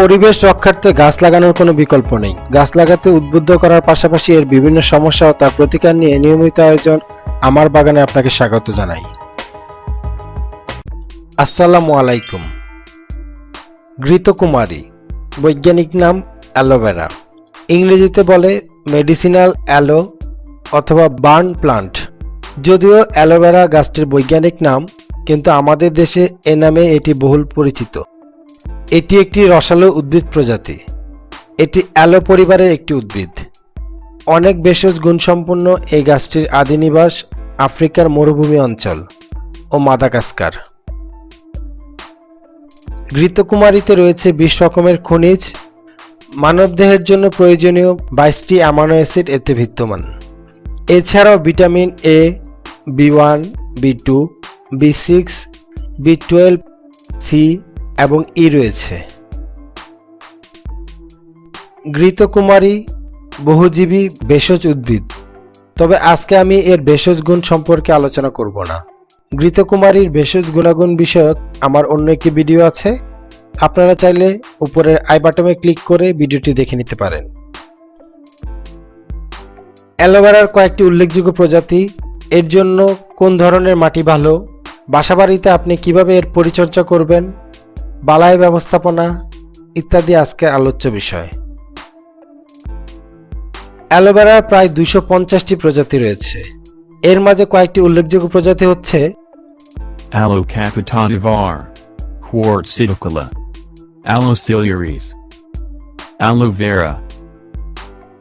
পরিবেশ রক্ষার্থে গাছ লাগানোর কোনো বিকল্প নেই। গাছ লাগাতে উদ্বুদ্ধ করার পাশাপাশি এর বিভিন্ন সমস্যা ও তার প্রতিকার নিয়ে নিয়মিত আয়োজন আমার বাগানে আপনাকে স্বাগত জানাই। আসসালামু আলাইকুম। ঘৃতকুমারী, বৈজ্ঞানিক নাম অ্যালোভেরা। ইংরেজিতে বলে মেডিসিনাল অ্যালো অথবা বার্ন প্লান্ট। যদিও অ্যালোভেরা গাছটির বৈজ্ঞানিক নাম, কিন্তু আমাদের দেশে এ নামে এটি বহুল পরিচিত। এটি একটি রসালো উদ্ভিদ প্রজাতি। এটি অ্যালো পরিবারের একটি উদ্ভিদ। অনেক ভেষজ গুণসম্পন্ন এই গাছটির আদি নিবাস আফ্রিকার মরুভূমি অঞ্চল ও মাদাগাস্কার। ঘৃতকুমারীতে রয়েছে বিশ রকমের খনিজ, মানবদেহের জন্য প্রয়োজনীয় বাইশটি অ্যামানো অ্যাসিড এতে বিদ্যমান। এছাড়াও vitamin A, B one, B two, B six, B twelve, C এবং ই রয়েছে। ঘৃতকুমারী বহুজীবী ভেষজ উদ্ভিদ। তবে আজকে আমি এর ভেষজ গুণ সম্পর্কে আলোচনা করব না। ঘৃতকুমারীর ভেষজ গুণাগুণ বিষয়ক আমার অন্য একটি ভিডিও আছে। আপনারা চাইলে উপরের আই বাটনে ক্লিক করে ভিডিওটি দেখে নিতে পারেন। অ্যালোভেরার কয়েকটি উল্লেখযোগ্য প্রজাতি। এর জন্য কোন ধরনের মাটি ভালো? বাসাবাড়িতে আপনি কীভাবে এর পরিচর্যা করবেন? বালাই ব্যবস্থাপনা ইত্যাদি আজকের আলোচ্য বিষয় অ্যালোভেরার প্রায় দুইশো পঞ্চাশটি প্রজাতি রয়েছে এর মাঝে কয়েকটি উল্লেখযোগ্য প্রজাতি হচ্ছে Aloe capitanivar. Quartzicola. Aloe. Aloe vera.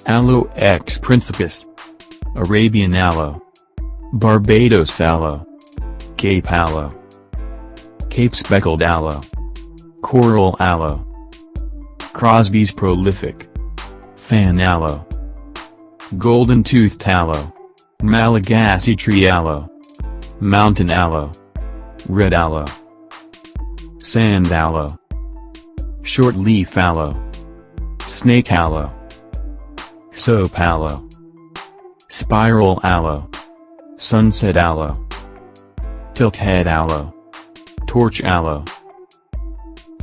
Aloe X principus. Arabian aloe. Barbados aloe. Cape aloe. Cape speckled aloe. Coral aloe. Crosby's prolific. Fan aloe. Golden toothed aloe. Malagasy tree aloe. Mountain aloe. Red aloe. Sand aloe. Short leaf aloe. Snake aloe. Soap aloe. Spiral aloe. Sunset aloe. Tilt head aloe. Torch aloe.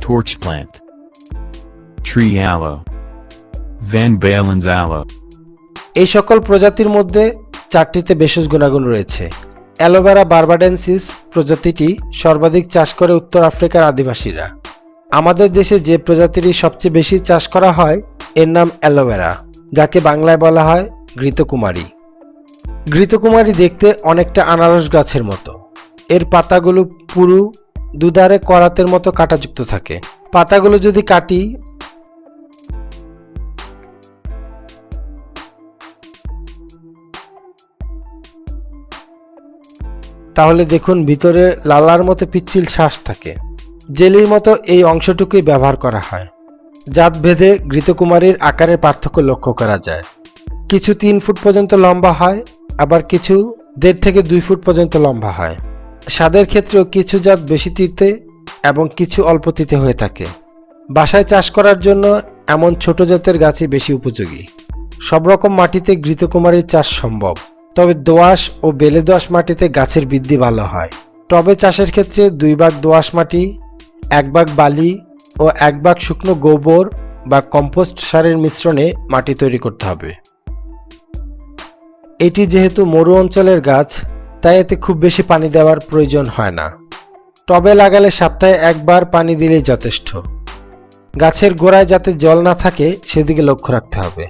Torch plant. Tree aloe. Van Balen's aloe. এই সকল প্রজাতির মধ্যে চারটিতে বিশেষ গুণাগুণ রয়েছে aloe vera বারবাডেন্সিস প্রজাতিটি সর্বাধিক চাষ করে উত্তর আফ্রিকার আদিবাসীরা আমাদের দেশে যে প্রজাতিটি সবচেয়ে বেশি চাষ করা হয়, এর নাম অ্যালোভেরা, যাকে বাংলায় বলা হয় ঘৃতকুমারী ঘৃতকুমারী দেখতে অনেকটা আনারস গাছের মতো এর পাতাগুলো পুরু দুধারে করাতের মতো কাঁটাযুক্ত থাকে। পাতাগুলো যদি কাটি, তাহলে দেখুন ভিতরে লালার মতো পিচ্ছিল শ্বাস থাকে। জেলির মতো এই অংশটুকুই ব্যবহার করা হয়। জাত ভেদে ঘৃতকুমারীর আকারের পার্থক্য লক্ষ্য করা যায়। কিছু তিন ফুট পর্যন্ত লম্বা হয়, আবার কিছু দেড় থেকে দুই ফুট পর্যন্ত লম্বা হয়। স্বাদের ক্ষেত্রেও কিছু জাত বেশি তিতে এবং কিছু অল্প তিতে হয়ে থাকে। বাসায় চাষ করার জন্য এমন ছোট জাতের গাছই বেশি উপযোগী। সব রকম মাটিতে ঘৃতকুমারীর চাষ সম্ভব। তবে দোআঁশ ও বেলে দোআঁশ মাটিতে গাছের বৃদ্ধি ভালো হয়। টবে চাষের ক্ষেত্রে দুই ভাগ দোআঁশ মাটি, এক ভাগ বালি ও এক ভাগ শুকনো গোবর বা কম্পোস্ট সারের মিশ্রণে মাটি তৈরি করতে হবে। এটি যেহেতু মরু অঞ্চলের গাছ তাই এতে খুব বেশি পানি দেওয়ার প্রয়োজন হয় না। টবে লাগালে সপ্তাহে একবার পানি দিলেই যথেষ্ট। গাছের গোড়ায় যাতে জল না থাকে, সেদিকে লক্ষ্য রাখতে হবে।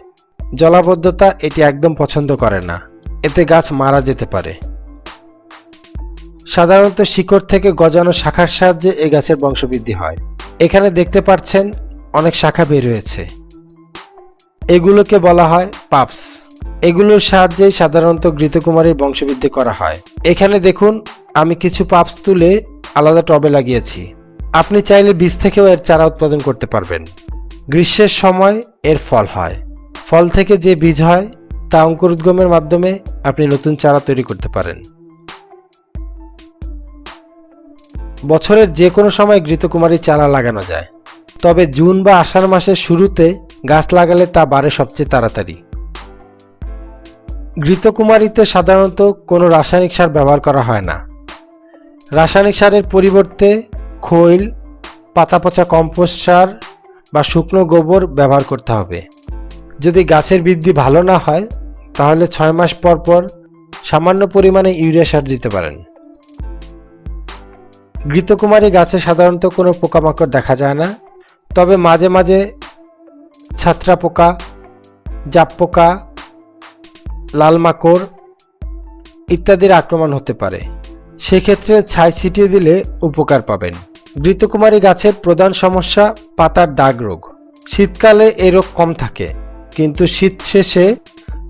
জলাবদ্ধতা এটি একদম পছন্দ করে না। এতে গাছ মারা যেতে পারে। সাধারণত শিকড় থেকে গজানো শাখার সাহায্যে এ গাছের বংশবৃদ্ধি হয়। এখানে দেখতে পাচ্ছেন, অনেক শাখা বের হয়েছে। এগুলোকে বলা হয় পাপস। এগুলোর সাহায্যেই সাধারণত ঘৃতকুমারীর বংশবৃদ্ধি করা হয়। এখানে দেখুন, আমি কিছু পাপস তুলে আলাদা টবে লাগিয়েছি। আপনি চাইলে বীজ থেকেও এর চারা উৎপাদন করতে পারবেন। গ্রীষ্মের সময় এর ফল হয়। ফল থেকে যে বীজ হয়, তা অঙ্কুরোদ্গমের মাধ্যমে আপনি নতুন চারা তৈরি করতে পারেন। বছরের যে কোনো সময় ঘৃতকুমারী চারা লাগানো যায়। তবে জুন বা আষাঢ় মাসের শুরুতে গাছ লাগালে তা বাড়ে সবচেয়ে তাড়াতাড়ি। ঘৃতকুমারীতে সাধারণত কোনো রাসায়নিক সার ব্যবহার করা হয় না। রাসায়নিক সারের পরিবর্তে খৈল পাতা পচা কম্পোস্ট সার বা শুকনো গোবর ব্যবহার করতে হবে। যদি গাছের বৃদ্ধি ভালো না হয়, তাহলে ছয় মাস পর পর সামান্য পরিমাণে ইউরিয়া সার দিতে পারেন। ঘৃতকুমারী গাছে সাধারণত কোনো পোকামাকড় দেখা যায় না, তবে মাঝে মাঝে ছাত্রা পোকা জাপ পোকা লাল মাকড় ইত্যাদির আক্রমণ হতে পারে। সেক্ষেত্রে ছাই ছিটিয়ে দিলে উপকার পাবেন। ঘৃতকুমারী গাছের প্রধান সমস্যা পাতার দাগ রোগ। শীতকালে এ রোগ কম থাকে, কিন্তু শীত শেষে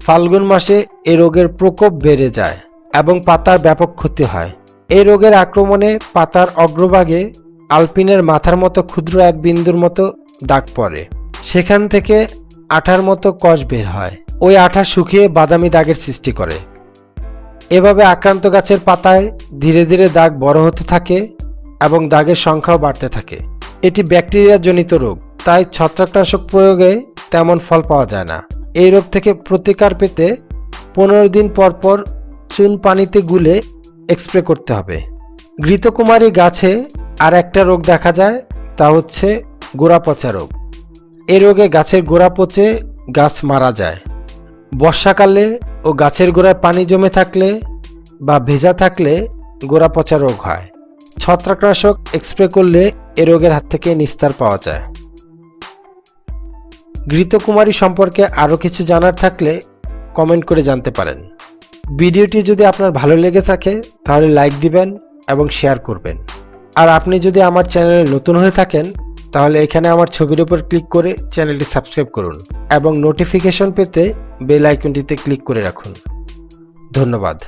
ফাল্গুন মাসে এ রোগের প্রকোপ বেড়ে যায় এবং পাতার ব্যাপক ক্ষতি হয়। এই রোগের আক্রমণে পাতার অগ্রভাগে আলপিনের মাথার মতো ক্ষুদ্র এক বিন্দুর মতো দাগ পড়ে। সেখান থেকে আঠার মতো কষ বের হয়। ওই আঠা শুকিয়ে বাদামি দাগের সৃষ্টি করে। এভাবে আক্রান্ত গাছের পাতায় ধীরে ধীরে দাগ বড় হতে থাকে এবং দাগের সংখ্যাও বাড়তে থাকে। এটি ব্যাকটেরিয়া জনিত রোগ, তাই ছত্রাকনাশক প্রয়োগে তেমন ফল পাওয়া যায় না। এই রোগ থেকে প্রতিকার পেতে পনেরো দিন পর পর চুন পানিতে গুলে এক্সপ্রে করতে হবে। ঘৃতকুমারী গাছে আর একটা রোগ দেখা যায়, তা হচ্ছে গোড়া পচা রোগ। এই রোগে গাছের গোড়া পচে গাছ মারা যায়। বর্ষাকালে ও গাছের গোড়ায় পানি জমে থাকলে বা ভেজা থাকলে গোড়া পচা রোগ হয়। ছত্রাকনাশক স্প্রে করলে এ রোগের হাত থেকে নিস্তার পাওয়া যায়। ঘৃতকুমারী সম্পর্কে আরও কিছু জানার থাকলে কমেন্ট করে জানতে পারেন। ভিডিওটি যদি আপনার ভালো লেগে থাকে, তাহলে লাইক দিবেন এবং শেয়ার করবেন। আর আপনি যদি আমার চ্যানেলে নতুন হয়ে থাকেন, তাহলে এখানে আমার ছবির উপর ক্লিক করে চ্যানেলটি সাবস্ক্রাইব করুন এবং নোটিফিকেশন পেতে বেল আইকনটিতে ক্লিক করে রাখুন। ধন্যবাদ।